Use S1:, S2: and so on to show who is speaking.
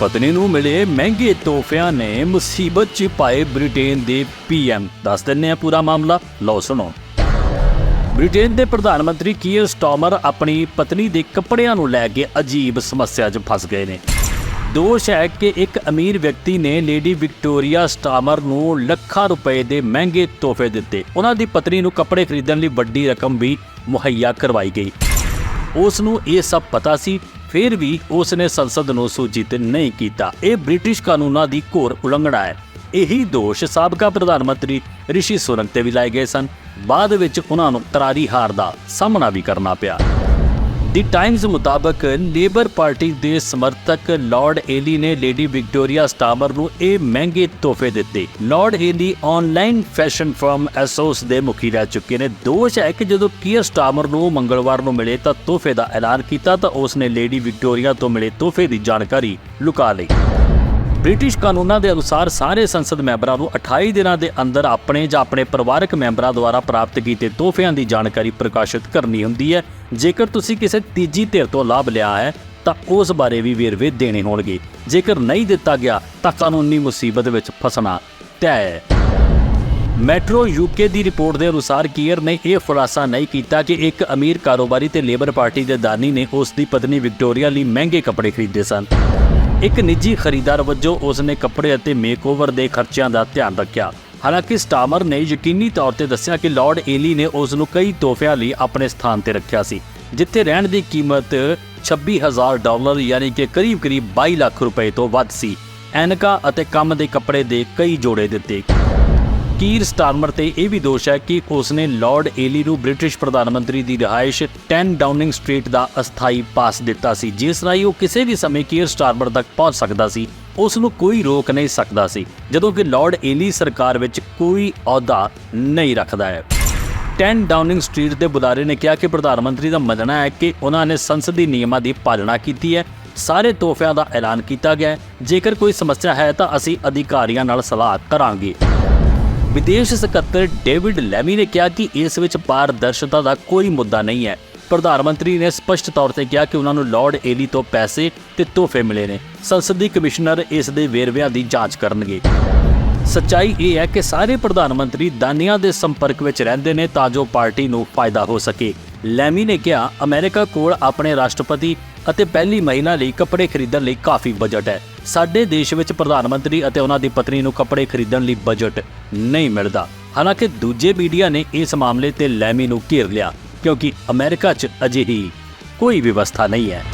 S1: ਪਤਨੀ ਨੂੰ ਮਿਲੇ ਮਹਿੰਗੇ ਤੋਹਫਿਆਂ ਨੇ ਮੁਸੀਬਤ 'ਚ ਪਾਏ ਬ੍ਰਿਟੇਨ ਦੇ ਪੀਐਮ। ਦੱਸ ਦਿੰਨੇ ਆ ਪੂਰਾ ਮਾਮਲਾ। ਲਓ ਸੁਣੋ। ਬ੍ਰਿਟੇਨ ਦੇ ਪ੍ਰਧਾਨ ਮੰਤਰੀ ਕੀਅਰ ਸਟਾਰਮਰ ਆਪਣੀ ਪਤਨੀ ਦੇ ਕੱਪੜਿਆਂ ਨੂੰ ਲੈ ਕੇ ਅਜੀਬ ਸਮੱਸਿਆ 'ਚ ਫਸ ਗਏ ਨੇ। ਦੋਸ਼ ਹੈ ਕਿ ਇੱਕ ਅਮੀਰ ਵਿਅਕਤੀ ਨੇ ਲੇਡੀ ਵਿਕਟੋਰੀਆ ਸਟਾਰਮਰ ਨੂੰ ਲੱਖਾਂ ਰੁਪਏ ਦੇ ਮਹਿੰਗੇ ਤੋਹਫੇ ਦਿੱਤੇ। ਉਹਨਾਂ ਦੀ ਪਤਨੀ ਨੂੰ ਕੱਪੜੇ ਖਰੀਦਣ ਲਈ ਵੱਡੀ ਰਕਮ ਵੀ ਮੁਹੱਈਆ ਕਰਵਾਈ ਗਈ। ਉਸ ਨੂੰ ਇਹ ਸਭ ਪਤਾ ਸੀ ਫਿਰ ਵੀ ਉਸ ਨੇ ਸੰਸਦ ਨੂੰ ਸੂਚਿਤ ਨਹੀਂ ਕੀਤਾ। ਇਹ ਬ੍ਰਿਟਿਸ਼ ਕਾਨੂੰਨਾਂ ਦੀ ਘੋਰ ਉਲੰਘਣਾ ਹੈ। ਇਹੀ ਦੋਸ਼ ਸਾਬਕਾ ਪ੍ਰਧਾਨ ਮੰਤਰੀ ਰਿਸ਼ੀ ਸੁਨਕ ਤੇ ਵੀ ਲਾਏ ਗਏ ਸਨ। ਬਾਅਦ ਵਿੱਚ ਉਹਨਾਂ ਨੂੰ ਤਰਾਰੀ ਹਾਰ ਦਾ ਸਾਹਮਣਾ ਵੀ ਕਰਨਾ ਪਿਆ। ਦੀ ਟਾਈਮਜ਼ ਮੁਤਾਬਕ ਲੇਬਰ ਪਾਰਟੀ ਦੇ ਸਮਰਥਕ ਲਾਰਡ ਏਲੀ ਨੇ ਲੇਡੀ ਵਿਕਟੋਰੀਆ ਸਟਾਮਰ ਨੂੰ ਇਹ ਮਹਿੰਗੇ ਤੋਹਫੇ ਦਿੱਤੇ। Lord Alli online fashion firm ASOS ਦੇ ਮੁਖੀ ਰਹਿ ਚੁੱਕੇ ਨੇ। ਦੋਸ਼ ਹੈ ਕਿ ਜਦੋਂ ਕੀਅਰ ਸਟਾਮਰ ਨੂੰ ਮੰਗਲਵਾਰ ਨੂੰ ਮਿਲੇ ਤਾਂ ਤੋਹਫੇ ਦਾ ਐਲਾਨ ਕੀਤਾ ਤਾਂ ਉਸ ਨੇ ਲੇਡੀ ਵਿਕਟੋਰੀਆ ਤੋਂ ਮਿਲੇ ਤੋਹਫੇ ਦੀ ਜਾਣਕਾਰੀ ਲੁਕਾ ਲਈ। ਬ੍ਰਿਟਿਸ਼ ਕਾਨੂੰਨਾਂ ਦੇ ਅਨੁਸਾਰ ਸਾਰੇ ਸੰਸਦ ਮੈਂਬਰਾਂ ਨੂੰ 28 ਦਿਨਾਂ ਦੇ ਅੰਦਰ ਆਪਣੇ ਜਾਂ ਆਪਣੇ ਪਰਿਵਾਰਕ ਮੈਂਬਰਾਂ ਦੁਆਰਾ ਪ੍ਰਾਪਤ ਕੀਤੇ ਤੋਹਫਿਆਂ ਦੀ ਜਾਣਕਾਰੀ ਪ੍ਰਕਾਸ਼ਿਤ ਕਰਨੀ ਹੁੰਦੀ ਹੈ। ਜੇਕਰ ਤੁਸੀਂ ਕਿਸੇ ਤੀਜੀ ਧਿਰ ਤੋਂ ਲਾਭ ਲਿਆ ਹੈ, ਤਾਂ ਉਸ ਬਾਰੇ ਵੀ ਵੇਰਵੇ ਦੇਣੇ ਹੋਣਗੇ। ਜੇਕਰ ਨਹੀਂ ਦਿੱਤਾ ਗਿਆ, ਤਾਂ ਕਾਨੂੰਨੀ ਮੁਸੀਬਤ ਵਿੱਚ ਫਸਣਾ ਤੈਅ ਹੈ। ਮੈਟਰੋ ਯੂਕੇ ਦੀ ਰਿਪੋਰਟ ਦੇ ਅਨੁਸਾਰ ਕੀਅਰ ਨੇ ਇਹ ਖੁਲਾਸਾ ਨਹੀਂ ਕੀਤਾ ਕਿ ਇੱਕ ਅਮੀਰ ਕਾਰੋਬਾਰੀ ਤੇ ਲੇਬਰ ਪਾਰਟੀ ਦੇ ਦਾਨੀ ਨੇ ਉਸ ਦੀ ਪਤਨੀ ਵਿਕਟੋਰੀਆ ਲਈ ਮਹਿੰਗੇ ਕੱਪੜੇ ਖਰੀਦੇ ਸਨ। ਇੱਕ ਨਿੱਜੀ ਖਰੀਦਦਾਰ ਵਜੋਂ ਉਸ ਨੇ ਕੱਪੜੇ ਅਤੇ ਮੇਕਓਵਰ ਦੇ ਖਰਚਿਆਂ ਦਾ ਧਿਆਨ ਰੱਖਿਆ। ਹਾਲਾਂਕਿ ਸਟਾਮਰ ਨੇ ਯਕੀਨੀ ਤੌਰ ਤੇ ਦੱਸਿਆ ਕਿ ਲਾਰਡ ਏਲੀ ਨੇ ਉਸ ਨੂੰ ਕਈ ਤੋਹਫਿਆਂ ਲਈ ਆਪਣੇ ਸਥਾਨ ਤੇ ਰੱਖਿਆ ਸੀ, ਜਿੱਥੇ ਰਹਿਣ ਦੀ ਕੀਮਤ 26000 ਡਾਲਰ ਯਾਨੀ ਕਿ ਕਰੀਬ-ਕਰੀਬ 22 ਲੱਖ ਰੁਪਏ ਤੋਂ ਵੱਧ ਸੀ। ਐਨਕਾ ਅਤੇ ਕੰਮ ਦੇ ਕੱਪੜੇ ਦੇ ਕਈ ਜੋੜੇ ਦਿੱਤੇ। ਕੀਰ ਸਟਾਰਮਰ ਤੇ ਇਹ ਵੀ ਦੋਸ਼ ਹੈ ਕਿ ਉਸ ਨੇ ਲਾਰਡ ਏਲੀ ਨੂੰ ਬ੍ਰਿਟਿਸ਼ ਪ੍ਰਧਾਨ ਮੰਤਰੀ ਦੀ ਰਿਹਾਇਸ਼ 10 ਡਾਊਨਿੰਗ ਸਟਰੀਟ ਦਾ ਅਸਥਾਈ ਪਾਸ ਦਿੱਤਾ ਸੀ, ਜਿਸ ਰਾਹੀਂ ਉਹ ਕਿਸੇ ਵੀ ਸਮੇਂ ਕੀਰ ਸਟਾਰਮਰ ਤੱਕ ਪਹੁੰਚ ਸਕਦਾ ਸੀ ਉਸ ਨੂੰ ਕੋਈ ਰੋਕ ਨਹੀਂ ਸਕਦਾ ਸੀ, ਜਦੋਂ ਕਿ ਲਾਰਡ ਏਲੀ ਸਰਕਾਰ ਵਿੱਚ ਕੋਈ ਅਹੁਦਾ ਨਹੀਂ ਰੱਖਦਾ ਹੈ। 10 ਡਾਊਨਿੰਗ ਸਟਰੀਟ ਦੇ ਬੁਲਾਰੇ ਨੇ ਕਿਹਾ ਕਿ ਪ੍ਰਧਾਨ ਮੰਤਰੀ ਦਾ ਮੰਨਣਾ ਹੈ ਕਿ ਉਹਨਾਂ ਨੇ ਸੰਸਦੀ ਨਿਯਮਾਂ ਦੀ ਪਾਲਣਾ ਕੀਤੀ ਹੈ, ਸਾਰੇ ਤੋਹਫਿਆਂ ਦਾ ਐਲਾਨ ਕੀਤਾ ਗਿਆ ਹੈ, ਜੇਕਰ ਕੋਈ ਸਮੱਸਿਆ ਹੈ ਤਾਂ ਅਸੀਂ ਅਧਿਕਾਰੀਆਂ ਨਾਲ ਸਲਾਹ ਕਰਾਂਗੇ। ਵਿਦੇਸ਼ ਸਕੱਤਰ ਡੇਵਿਡ ਲੈਮੀ ਨੇ ਕਿਹਾ ਕਿ ਇਸ ਵਿੱਚ ਪਾਰਦਰਸ਼ਤਾ ਦਾ ਕੋਈ ਮੁੱਦਾ ਨਹੀਂ ਹੈ। ਪ੍ਰਧਾਨ ਮੰਤਰੀ ਨੇ ਸਪਸ਼ਟ ਤੌਰ ਤੇ ਕਿਹਾ ਕਿ ਉਹਨਾਂ ਨੂੰ ਲਾਰਡ ਏਲੀ ਤੋਂ ਪੈਸੇ ਤੇ ਤੋਹਫੇ ਮਿਲੇ ਨੇ। ਸੰਸਦੀ ਕਮਿਸ਼ਨਰ ਇਸ ਦੇ ਵੇਰਵਿਆਂ ਦੀ ਜਾਂਚ ਕਰਨਗੇ। ਸੱਚਾਈ ਇਹ ਹੈ ਕਿ ਸਾਰੇ ਪ੍ਰਧਾਨ ਮੰਤਰੀ ਦਾਨੀਆਂ ਦੇ ਸੰਪਰਕ ਵਿੱਚ ਰਹਿੰਦੇ ਨੇ ਤਾਂ ਜੋ ਪਾਰਟੀ ਨੂੰ ਫਾਇਦਾ ਹੋ ਸਕੇ। ਲੈਮੀ ਨੇ ਕਿਹਾ, ਅਮਰੀਕਾ ਕੋਲ ਆਪਣੇ ਰਾਸ਼ਟਰਪਤੀ ਅਤੇ ਪਹਿਲੀ ਮਹਿਲਾ ਲਈ ਕੱਪੜੇ ਖਰੀਦਣ ਲਈ ਕਾਫੀ ਬਜਟ ਹੈ। ਸਾਡੇ ਦੇਸ਼ ਵਿੱਚ ਪ੍ਰਧਾਨ ਮੰਤਰੀ ਅਤੇ ਉਹਨਾਂ ਦੀ ਪਤਨੀ ਨੂੰ ਕੱਪੜੇ ਖਰੀਦਣ ਲਈ ਬਜਟ ਨਹੀਂ ਮਿਲਦਾ। ਹਾਲਾਂਕਿ ਦੂਜੇ ਮੀਡੀਆ ਨੇ ਇਸ ਮਾਮਲੇ ਤੇ ਲੈਮੀ ਨੂੰ ਘੇਰ ਲਿਆ, ਕਿਉਂਕਿ ਅਮਰੀਕਾ 'ਚ ਅਜਿਹੀ ਕੋਈ ਵਿਵਸਥਾ ਨਹੀਂ ਹੈ।